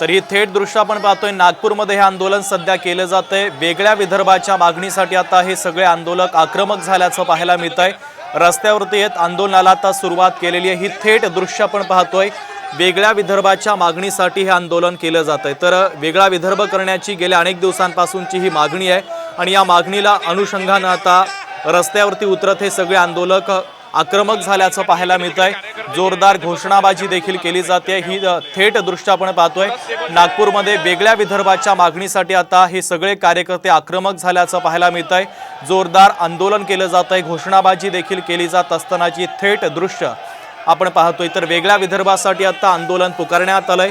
तर ही थेट दृश्य आपण पाहतोय नागपूरमध्ये हे आंदोलन सध्या केलं जातंय. वेगळ्या विदर्भाच्या मागणीसाठी आता हे सगळे आंदोलक आक्रमक झाल्याचं पाहायला मिळत आहे रस्त्यावरती येत आंदोलनाला आता सुरुवात केलेली आहे. ही थेट दृश्य आपण पाहतोय. वेगळ्या विदर्भाच्या मागणीसाठी हे आंदोलन केलं जात आहे तर वेगळा विदर्भ करण्याची गेल्या अनेक दिवसांपासूनची ही मागणी आहे. आणि या मागणीला अनुषंगानं आता रस्त्यावरती उतरत हे सगळे आंदोलक आक्रमक झाल्याचं पाहायला मिळत आहे जोरदार घोषणाबाजी देखील केली जाते. ही थेट दृश्य आपण पाहतोय. नागपूरमध्ये वेगळ्या विदर्भाच्या मागणीसाठी आता हे सगळे कार्यकर्ते आक्रमक झाल्याचं पाहायला मिळत आहे जोरदार आंदोलन केलं जात आहे घोषणाबाजी देखील केली जात असतानाची थेट दृश्य आपण पाहतोय. तर वेगळ्या विदर्भासाठी आता आंदोलन पुकारण्यात आलंय.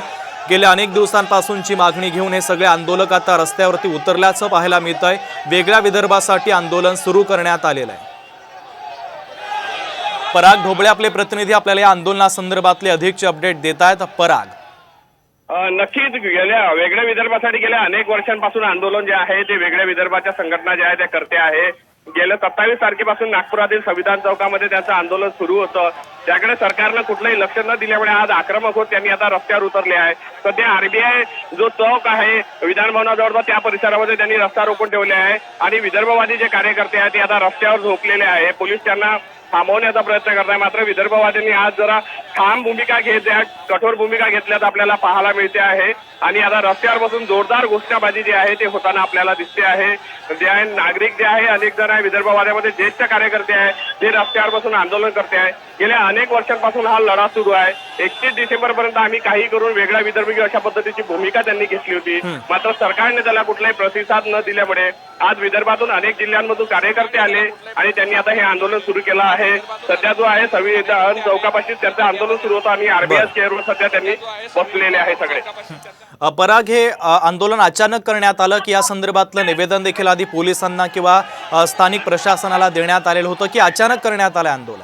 गेल्या अनेक दिवसांपासूनची मागणी घेऊन हे सगळे आंदोलक आता रस्त्यावरती उतरल्याचं पाहायला मिळत आहे वेगळ्या विदर्भासाठी आंदोलन सुरू करण्यात आलेलं आहे. पराग ढोबळे आपले प्रतिनिधी आपल्याला या आंदोलनासंदर्भातले अधिकचे अपडेट देत आहेत पराग नक्कीच गेल्या वेगळ्या विदर्भासाठी गेल्या अनेक वर्षांपासून आंदोलन जे आहे ते वेगळ्या विदर्भाच्या संघटना ज्या आहेत त्या करते आहे. गेल्या सत्तावीस तारखेपासून नागपुरातील संविधान चौकामध्ये त्यांचं आंदोलन सुरू होतं. त्याकडे सरकारनं कुठलंही लक्ष न दिल्यामुळे आज आक्रमक होत त्यांनी आता रस्त्यावर उतरले आहे. सध्या आरबीआय जो चौक आहे विधानभवनाजवळ त्या परिसरामध्ये त्यांनी रस्ता रोखून ठेवले आहे. आणि विदर्भवादी जे कार्यकर्ते आहेत ते आता रस्त्यावर झोपलेले आहे. पोलीस त्यांना थांबवण्याचा प्रयत्न करत आहे मात्र विदर्भवाद्यांनी आज जरा ठाम भूमिका घेत या कठोर भूमिका घेतल्यात आपल्याला पाहायला मिळते आहे. आणि आता रस्त्यावर बसून जोरदार घोषणाबाजी जी आहे ते होताना आपल्याला दिसते आहे. जे आहे नागरिक जे आहे अनेक जण आहे विदर्भवाद्यामध्ये ज्येष्ठ कार्यकर्ते आहे ते रस्त्यावर बसून आंदोलन करते आहे. गेल्या अनेक वर्षांपासून हा लढा सुरू आहे. एकतीस डिसेंबर पर्यंत आम्ही काही करून वेगळा विदर्भ घेऊ अशा पद्धतीची भूमिका त्यांनी घेतली होती. मात्र सरकारने त्याला कुठलाही प्रतिसाद न दिल्यामुळे आज विदर्भातून अनेक जिल्ह्यांमधून कार्यकर्ते आले आणि त्यांनी आता हे आंदोलन सुरू केलं आहे. सध्या जो आहे संविधान चौकापाशी त्यांचं आंदोलन सुरू होतं आणि आरबीआय चेअरवर सध्या त्यांनी बसलेले आहे सगळे. पराग हे आंदोलन अचानक करण्यात आलं की या संदर्भातलं निवेदन देखील आधी पोलिसांना किंवा स्थानिक प्रशासनाला देण्यात आलेलं होतं की अचानक करण्यात आलं आंदोलन?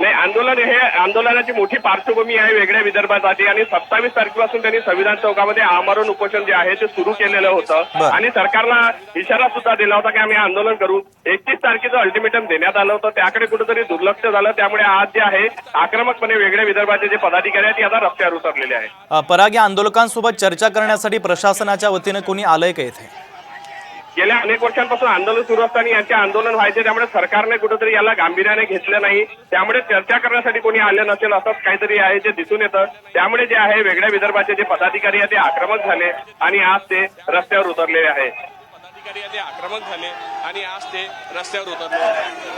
नाही आंदोलन हे आंदोलनाची मोठी पार्श्वभूमी आहे वेगळ्या विदर्भासाठी आणि सत्तावीस तारखेपासून त्यांनी संविधान चौकामध्ये आमरण उपोषण जे आहे ते सुरू केलेलं होतं. आणि सरकारला इशारा सुद्धा दिला होता की आम्ही आंदोलन करू. एकतीस तारखेचं अल्टिमेटम देण्यात आलं होतं. त्याकडे कुठेतरी दुर्लक्ष झालं. त्यामुळे आज जे आहे आक्रमकपणे वेगळ्या विदर्भाचे जे पदाधिकारी आहेत ते आता रस्त्यावर उतरलेले आहेत. पराग या आंदोलकांसोबत चर्चा करण्यासाठी प्रशासनाच्या वतीनं कोणी आलंय का इथे? गेल्या अनेक वर्षांपासून आंदोलन सुरू असताना यांचे आंदोलन व्हायचे त्यामुळे सरकारने कुठेतरी याला गांभीर्याने घेतलं नाही. त्यामुळे चर्चा करण्यासाठी कोणी आलं नसेल असंच काहीतरी आहे जे दिसून येतं. त्यामुळे जे आहे वेगळ्या विदर्भाचे जे पदाधिकारी आहेत ते आक्रमक झाले आणि आज ते रस्त्यावर उतरलेले आहे. पदाधिकारी आहे ते आक्रमक झाले आणि आज ते रस्त्यावर उतरले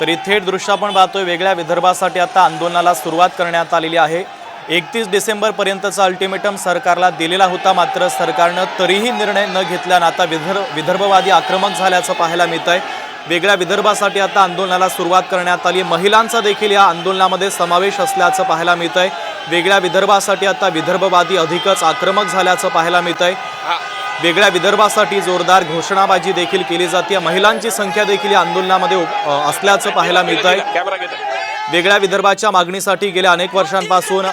तर ही थेट दृश्य आपण पाहतोय वेगळ्या विदर्भासाठी आता आंदोलनाला सुरुवात करण्यात आलेली आहे. एकतीस डिसेंबरपर्यंतचा अल्टिमेटम सरकारला दिलेला होता मात्र सरकारनं तरीही निर्णय न घेतल्यानं आता विदर्भ विदर्भवादी आक्रमक झाल्याचं पाहायला मिळत आहे वेगळ्या विदर्भासाठी आता आंदोलनाला सुरुवात करण्यात आली. महिलांचा देखील या आंदोलनामध्ये समावेश असल्याचं पाहायला मिळत आहे वेगळ्या विदर्भासाठी आता विदर्भवादी अधिकच आक्रमक झाल्याचं पाहायला मिळत आहे वेगळ्या विदर्भासाठी जोरदार घोषणाबाजी देखील केली जाते. महिलांची संख्या देखील या आंदोलनामध्ये असल्याचं पाहायला मिळत आहे वेगळ्या विदर्भाच्या मागणीसाठी गेल्या अनेक वर्षांपासून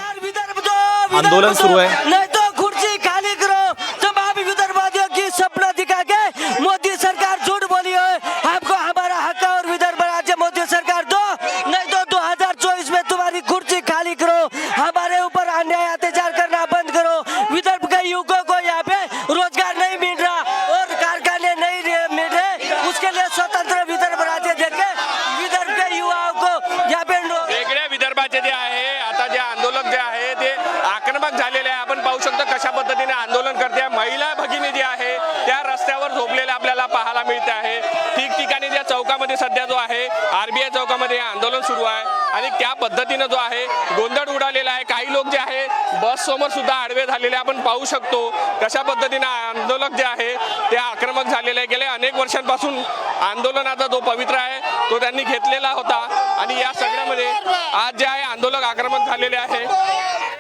आंदोलन सुरू दो, है। नहीं तो कुर्सी खाली करो। तुम आप विदर्भवादियों की सपना दिखा के मोदी सरकार झूठ बोली है आपको हमारा हक और विदर्भ राज्य मोदी सरकार दो। नहीं तो 2024 में तुम्हारी कुर्सी खाली करो। हमारे ऊपर अन्याय अत्याचार करना बंद करो। विदर्भ के युवकों को यहाँ पे रोज़गार नहीं मिल रहा और कारखाने नहीं मिल। रहे उसके लिए स्वतंत्र विदर्भ राज्य देके विदर्भ के युवाओं को यहाँ पद्धतीने आंदोलन करते. महिला भगिनी जी आहे त्या रस्त्यावर झोपलेल्या आपल्याला पाहायला मिळते आहे. ठिकठिकाणी त्या चौकामध्ये सध्या जो आहे आरबीआय चौकामध्ये आंदोलन सुरू आहे. आणि त्या पद्धतीनं जो आहे गोंधळ उडालेला आहे. काही लोक जे आहे बस समोर सुद्धा आडवे झालेले आपण पाहू शकतो. कशा पद्धतीनं आंदोलक जे आहे ते आक्रमक झालेले आहे. गेल्या अनेक वर्षांपासून आंदोलनाचा जो पवित्र आहे तो त्यांनी घेतलेला होता. आणि या सगळ्यामध्ये आज जे आहे आंदोलक आक्रमक झालेले आहे.